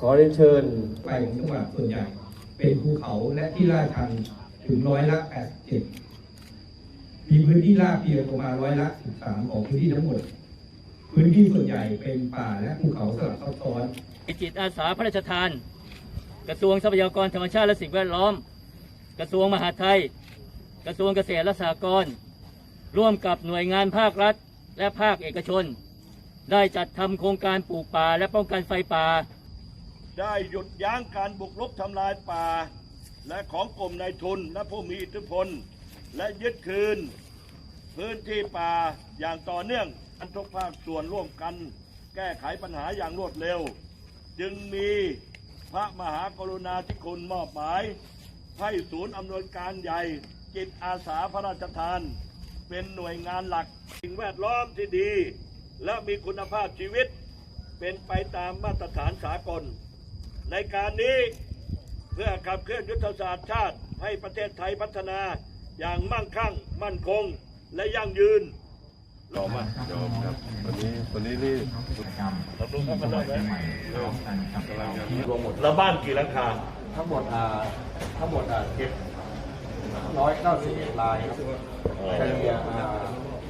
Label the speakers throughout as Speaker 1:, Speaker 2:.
Speaker 1: ขอเรียนเชิญ
Speaker 2: ไปของจังหวัดส่วนใหญ่ เป็นภูเขาและที่ลาดชันถึงร้อยละ87มีพื้นที่ราบเพียงประมาณร้อยละ13ของพื้นที่ทั้งหมด พื้นที่ส่วนใหญ่เป็นป่าและภูเขาสลับซับซ้อน
Speaker 3: จิตอาสาพระราชทาน กระทรวงทรัพยากรธรรมชาติและสิ่งแวดล้อม กระทรวงมหาดไทย กระทรวงเกษตรและสหกรณ์ร่วมกับหน่วยงานภาครัฐ และภาคเอกชน ได้จัดทำโครงการปลูกป่าและป้องกันไฟป่า
Speaker 4: ได้หยุดยั้งการบุกรุกทำลายป่า และของกลุ่มนายทุนและผู้มีอิทธิพล และยึดคืน พื้นที่ป่าอย่างต่อเนื่องอันทุกภาคส่วนร่วมกัน แก้ไขปัญหาอย่างรวดเร็ว จึงมีพระมหากรุณาธิคุณมอบหมาย ให้ศูนย์อำนวยการใหญ่จิตอาสาพระราชทาน เป็นหน่วยงานหลักสิ่งแวดล้อมที่ดี และมีคุณภาพชีวิต เป็นไปตามมาตรฐานสากล ในการนี้เพื่อขับเคลื่อนยุทธศาสตร์ชาติให้ประเทศไทยพัฒนาอย่างมั่งคั่ง มั่นคง และยั่งยืนรอมา
Speaker 5: โยมครับวันนี้วันนี้นี่
Speaker 4: เราดูกันมาได้ไหมรวมหมดแล้วบ้านกี่หลังคา
Speaker 6: ทั้งหมดอ่าทั้งหมดอ่าเก็บร้อยเก้าสิบเอ็ดลายครับเฉลี่ยอ่า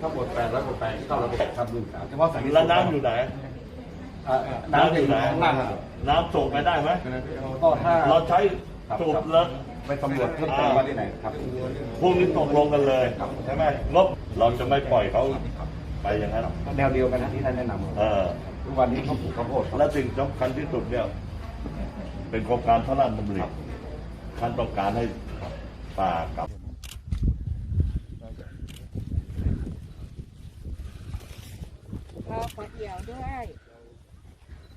Speaker 6: ทั้งหมดแปดร้อยกว่าแปลงเข้าระบบทำดุลครับเฉพาะสันนิษ
Speaker 4: แล้ว
Speaker 6: ฐาน
Speaker 4: น้ำอยู่ไหน
Speaker 6: อ่า น้ำอยู่ข้างล่างครับ
Speaker 4: น้ำส่งไปได้ไหม
Speaker 6: ก็ถ้า
Speaker 4: เราใช้สูบแล้ว
Speaker 6: ไปสำรวจเพิ่มเติมว่าที่ไหนครับ
Speaker 4: พวกนี้ตกลงกันเลยใช่ไหมงบเราจะไม่ปล่อยเขาไปอย่างนั้น
Speaker 6: แนวเดียวกันนะที่ท่านแนะนำ
Speaker 4: เออ
Speaker 6: ทุกวันนี้เขาปลูกข้าวโพดครับ
Speaker 4: และสิ่งสำคัญที่สุดเนี่ยเป็นโครงการพระราชดำริท่านต้องการให้ป่ากลับ
Speaker 7: รอขอเดี่ยวด้วย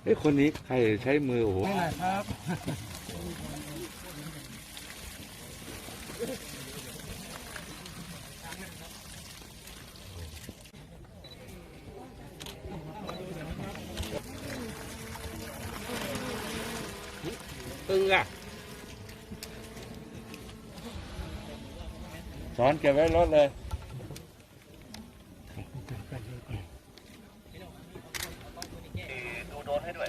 Speaker 8: เงาเนี่ยตรงนี้นะครับที่น้องเป็นความที่รู้ไปกาวไปกาวสวยนะสวยงามมาก
Speaker 5: เอ้คนนี้ใครใช้มือโอ้โห
Speaker 6: ตึงอะ
Speaker 5: สอนเก็บไว้รถเลย
Speaker 4: ดูโดนให้ด้วย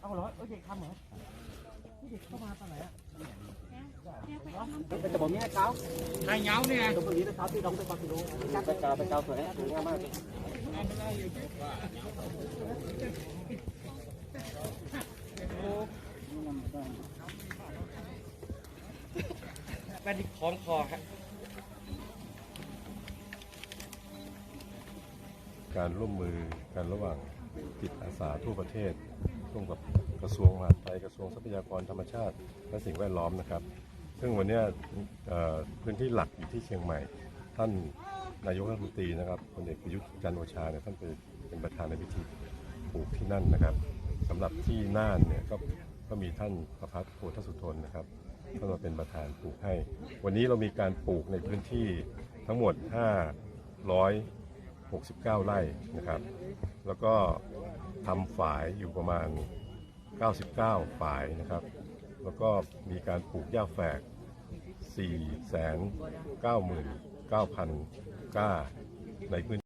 Speaker 8: เอาเหรอเออเด็กทำเหรอที่เด็กเข้ามาตอนไหนอะเป็นแต่ผมเนี่ยเขาไอ้เงาเนี่ยตรงนี้นะครับที่น้องเป็นความที่รู้ไปกาวไปกาวสวยนะสวยงามมาก
Speaker 6: เป็นของคอครับ
Speaker 5: การร่วมมือกันระหว่างจิตอาสาทั่วประเทศร่วมกับกระทรวงมหาดไทยกระทรวงทรัพยากรธรรมชาติ และสิ่งแวดล้อมนะครับ ซึ่งวันนี้พื้นที่หลักอยู่ที่เชียงใหม่ ท่านนายกรัฐมนตรีนะครับพลเอกประยุทธ์จันโอชาเนี่ยท่านเป็นประธานในพิธีปลูกที่นั่นนะครับสำหรับที่น่านเนี่ยก็ก็มีท่านประพัฒน์โพธสุทนนะครับท่านมาเป็นประธานปลูกให้ วันนี้เรามีการปลูกในพื้นที่ทั้งหมด 69 ไร่นะครับ แล้วก็ทำฝายอยู่ประมาณ 99 ฝายนะครับ แล้วก็มีการปลูกหญ้าแฝก 4 9 9 0 0 0 ก้าในพื้น